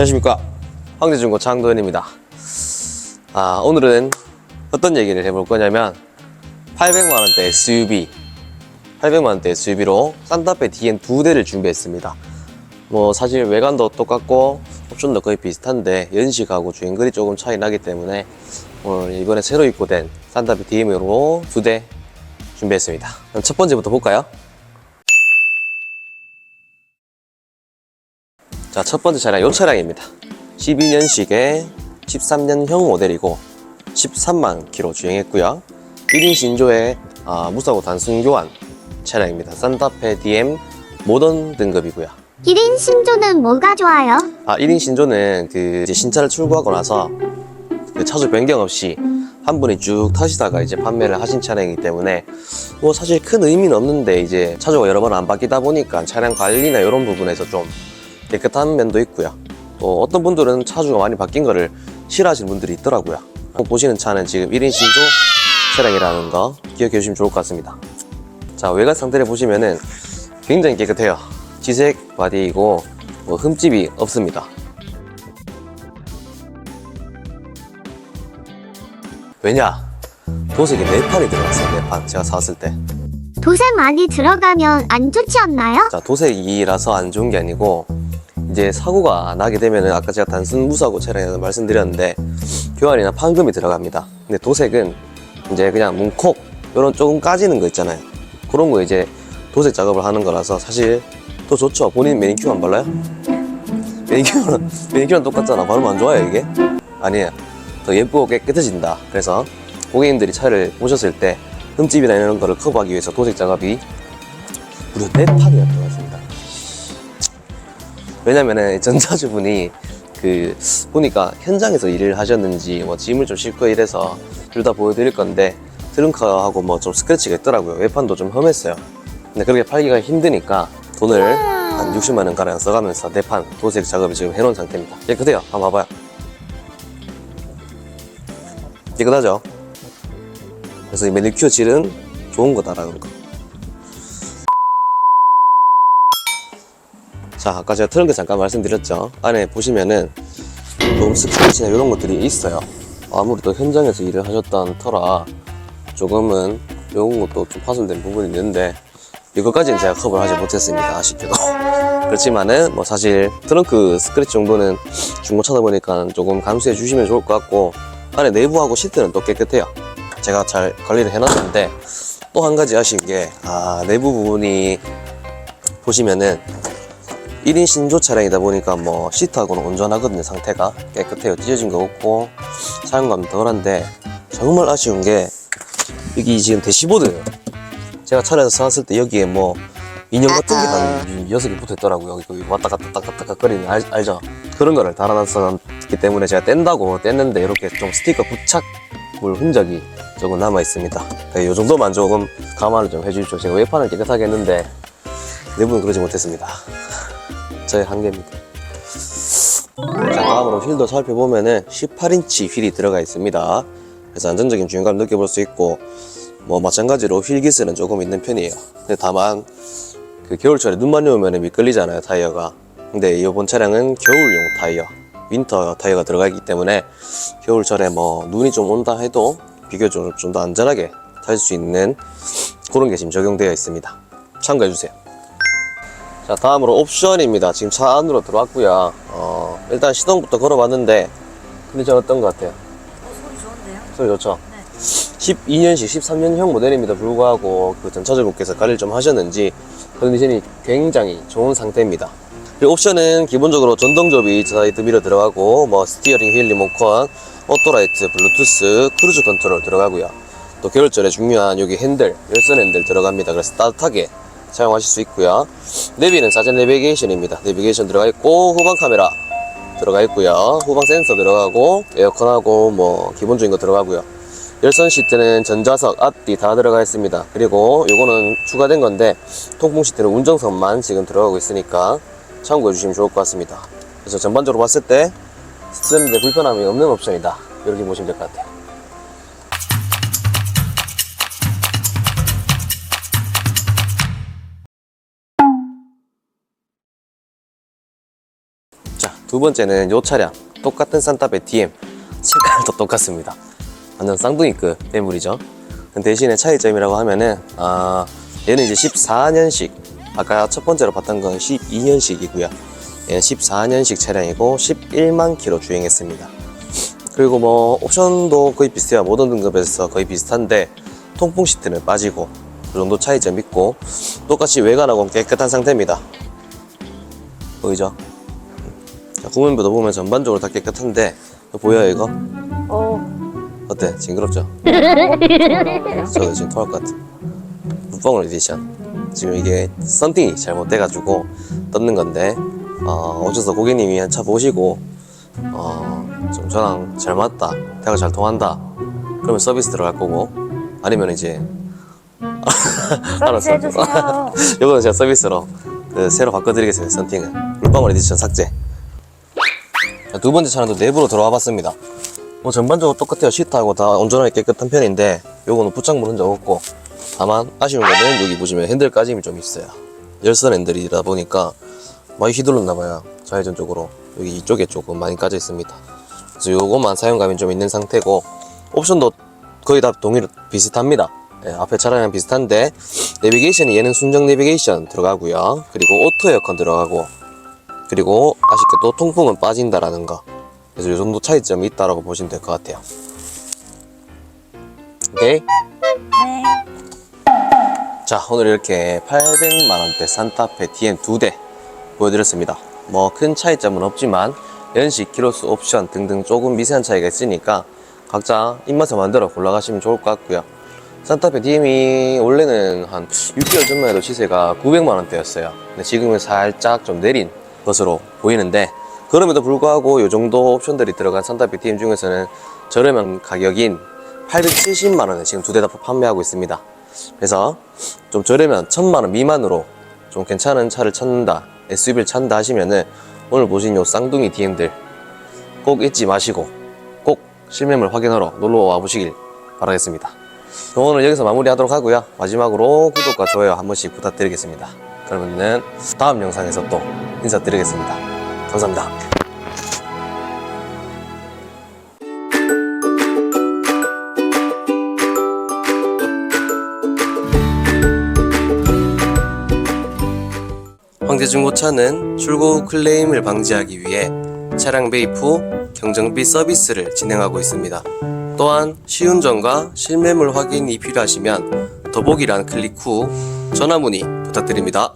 안녕하십니까. 황제중고 장도현입니다. 아 오늘은 어떤 얘기를 해볼 거냐면 800만원대 SUV 800만원대 SUV로 산타페 DN 두 대를 준비했습니다. 뭐 사실 외관도 똑같고 옵션도 거의 비슷한데 연식하고 주행거리 조금 차이 나기 때문에 오늘 이번에 새로 입고된 산타페 DM으로 두 대 준비했습니다. 그럼 첫 번째부터 볼까요? 자, 첫 번째 차량, 이 차량입니다. 12년식의 13년형 모델이고, 13만 킬로 주행했고요. 1인 신조의 아, 무사고 단순 교환 차량입니다. 산타페 DM 모던 등급이고요. 1인 신조는 뭐가 좋아요? 아, 1인 신조는 그 이제 신차를 출고하고 나서 그 차주 변경 없이 한 분이 쭉 타시다가 이제 판매를 하신 차량이기 때문에 뭐 사실 큰 의미는 없는데 이제 차주가 여러 번 안 바뀌다 보니까 차량 관리나 이런 부분에서 좀 깨끗한 면도 있고요. 또 어떤 분들은 차주가 많이 바뀐 거를 싫어하시는 분들이 있더라고요. 보시는 차는 지금 1인 신조 차량이라는 거 기억해 주시면 좋을 것 같습니다. 자, 외관 상태를 보시면은 굉장히 깨끗해요. 지색 바디이고 뭐 흠집이 없습니다. 왜냐? 도색이 네 판이 들어갔어요, 네 판. 제가 사왔을 때. 도색 많이 들어가면 안 좋지 않나요? 자, 도색이라서 안 좋은 게 아니고, 이제 사고가 나게 되면은 아까 제가 단순 무사고 차량에서 말씀드렸는데, 교환이나 판금이 들어갑니다. 근데 도색은 이제 그냥 문콕, 이런 조금 까지는 거 있잖아요. 그런 거 이제 도색 작업을 하는 거라서 사실 더 좋죠. 본인 매니큐어 안 발라요? 매니큐어는, 매니큐어는 똑같잖아. 바르면 안 좋아요, 이게? 아니에요. 더 예쁘고 깨끗해진다. 그래서 고객님들이 차를 보셨을 때 흠집이나 이런 거를 커버하기 위해서 도색 작업이 무려 4판이나 들어갔습니다. 왜냐면은 전차주분이 그 보니까 현장에서 일을 하셨는지 뭐 짐을 좀 싣고 이래서 둘 다 보여드릴 건데 트렁크하고 뭐 좀 스크래치가 있더라고요. 외판도 좀 험했어요. 근데 그렇게 팔기가 힘드니까 돈을 한 60만 원 가량 써가면서 내판 도색 작업을 지금 해놓은 상태입니다. 깨끗해요. 한번 봐봐요. 깨끗하죠? 그래서 이 매니큐어 질은 좋은 거다라는 거. 자, 아까 제가 트렁크 잠깐 말씀드렸죠. 안에 보시면은 조금 스크래치나 이런 것들이 있어요. 아무래도 현장에서 일을 하셨던 터라 조금은 이런 것도 좀 파손된 부분이 있는데 이것까지는 제가 커버를 하지 못했습니다. 아쉽게도. 그렇지만은 뭐 사실 트렁크 스크래치 정도는 중고차다 보니까 조금 감수해 주시면 좋을 것 같고 안에 내부하고 시트는 또 깨끗해요. 제가 잘 관리를 해놨는데 또 한 가지 아쉬운 게 아, 내부 부분이 보시면은 1인 신조 차량이다 보니까 뭐 시트하고는 온전하거든요 상태가. 깨끗해요. 찢어진 거 없고 사용감 덜한데 정말 아쉬운 게 여기 지금 대시보드 제가 차량에서 사왔을 때 여기에 뭐 인형 같은 게한 여섯 개 붙어 있더라고요. 여기 왔다 갔다 딱딱딱 거리는 알, 알죠? 그런 거를 달아놨었기 때문에 제가 뗀다고 뗐는데 이렇게 좀 스티커 부착물 흔적이 조금 남아 있습니다. 네, 이 정도만 조금 감안을 좀 해주십시오. 제가 외판은 깨끗하게 했는데 내부는 그러지 못했습니다 저의 한계입니다. 자, 다음으로 휠도 살펴보면은 18인치 휠이 들어가 있습니다. 그래서 안정적인 주행감을 느껴볼 수 있고, 뭐, 마찬가지로 휠 기스는 조금 있는 편이에요. 근데 다만, 그 겨울철에 눈만 오면 미끌리잖아요, 타이어가. 근데 이번 차량은 겨울용 타이어, 윈터 타이어가 들어가 있기 때문에, 겨울철에 뭐, 눈이 좀 온다 해도 비교적으로 좀 더 안전하게 탈 수 있는 그런 게 지금 적용되어 있습니다. 참고해주세요. 자 다음으로 옵션입니다 지금 차 안으로 들어왔고요 어, 일단 시동부터 걸어봤는데 컨디션 어떤 것 같아요? 소리 좋은데요? 소리 좋죠? 네. 12년식 13년형 모델입니다 불구하고 그 전차주분께서 관리를 좀 하셨는지 컨디션이 굉장히 좋은 상태입니다 그리고 옵션은 기본적으로 전동접이 사이드 미러 들어가고 뭐 스티어링 휠 리모컨 오토라이트 블루투스 크루즈 컨트롤 들어가고요 또 겨울철에 중요한 여기 핸들 열선 핸들 들어갑니다 그래서 따뜻하게 사용하실 수 있고요. 내비는 사전 내비게이션입니다. 내비게이션 들어가 있고 후방 카메라 들어가 있고요. 후방 센서 들어가고 에어컨하고 뭐 기본적인 거 들어가고요. 열선 시트는 전자석 앞뒤 다 들어가 있습니다. 그리고 요거는 추가된 건데 통풍 시트는 운전석만 지금 들어가고 있으니까 참고해 주시면 좋을 것 같습니다. 그래서 전반적으로 봤을 때 쓰는데 불편함이 없는 옵션이다. 이렇게 보시면 될 것 같아요 두 번째는 요 차량 똑같은 산타페 DM 색깔도 똑같습니다. 완전 쌍둥이급 매물이죠. 대신에 차이점이라고 하면은 아 얘는 이제 14년식 아까 첫 번째로 봤던 건 12년식이고요. 얘는 14년식 차량이고 11만 킬로 주행했습니다. 그리고 뭐 옵션도 거의 비슷해요. 모든 등급에서 거의 비슷한데 통풍 시트는 빠지고 그 정도 차이점 있고 똑같이 외관하고는 깨끗한 상태입니다. 보이죠? 자, 구면부도 보면 전반적으로 다 깨끗한데 이거 보여요 이거? 어, 어때? 징그럽죠? 저도 지금 토할 것 같아. 무방울 에디션. 지금 이게 썬팅이 잘못돼가지고 떴는 건데 어, 오셔서 고객님이 한 차 보시고 어, 좀 저랑 잘 맞다, 대화가 잘 통한다. 그러면 서비스 들어갈 거고 아니면 이제 서비스 해주세요. 이거는 제가 서비스로 그 새로 바꿔드리겠습니다. 썬팅은 물방울 에디션 삭제. 자, 두 번째 차량도 내부로 들어와 봤습니다. 뭐 전반적으로 똑같아요. 시트하고 다 온전하게 깨끗한 편인데 요거는 부착물 흔적 없고 다만 아쉬운 거는 여기 보시면 핸들 까짐이 좀 있어요. 열선 핸들이다 보니까 많이 휘둘렀나 봐요. 좌회전 쪽으로 여기 이쪽에 조금 많이 까져 있습니다. 그래서 요것만 사용감이 좀 있는 상태고 옵션도 거의 다 동일 비슷합니다. 예, 앞에 차량이랑 비슷한데 내비게이션이 얘는 순정 내비게이션 들어가고요. 그리고 오토 에어컨 들어가고 그리고 아쉽게도 통풍은 빠진다라는 거. 그래서 이 정도 차이점이 있다라고 보시면 될 것 같아요. 오케이. 네. 자, 오늘 이렇게 800만 원대 산타페 DM 두 대 보여드렸습니다. 뭐 큰 차이점은 없지만 연식, 키로수, 옵션 등등 조금 미세한 차이가 있으니까 각자 입맛에 만들어 골라가시면 좋을 것 같고요. 산타페 DM이 원래는 한 6개월 전만 해도 시세가 900만 원대였어요. 근데 지금은 살짝 좀 내린 것으로 보이는데 그럼에도 불구하고 이 정도 옵션들이 들어간 산타페 DM 중에서는 저렴한 가격인 870만 원에 지금 두 대 다 판매하고 있습니다. 그래서 좀 저렴한 1000만 원 미만으로 좀 괜찮은 차를 찾는다, SUV를 찾는다 하시면은 오늘 보신 요 쌍둥이 DM들 꼭 잊지 마시고 꼭 실매물 확인하러 놀러 와 보시길 바라겠습니다. 오늘 여기서 마무리하도록 하고요. 마지막으로 구독과 좋아요 한 번씩 부탁드리겠습니다. 그러면은 다음 영상에서 또 인사드리겠습니다. 감사합니다. 황제중고차는 출고 후 클레임을 방지하기 위해 차량 매입 후 경정비 서비스를 진행하고 있습니다. 또한 시운전과 실매물 확인이 필요하시면 더보기란 클릭 후 전화 문의 부탁드립니다.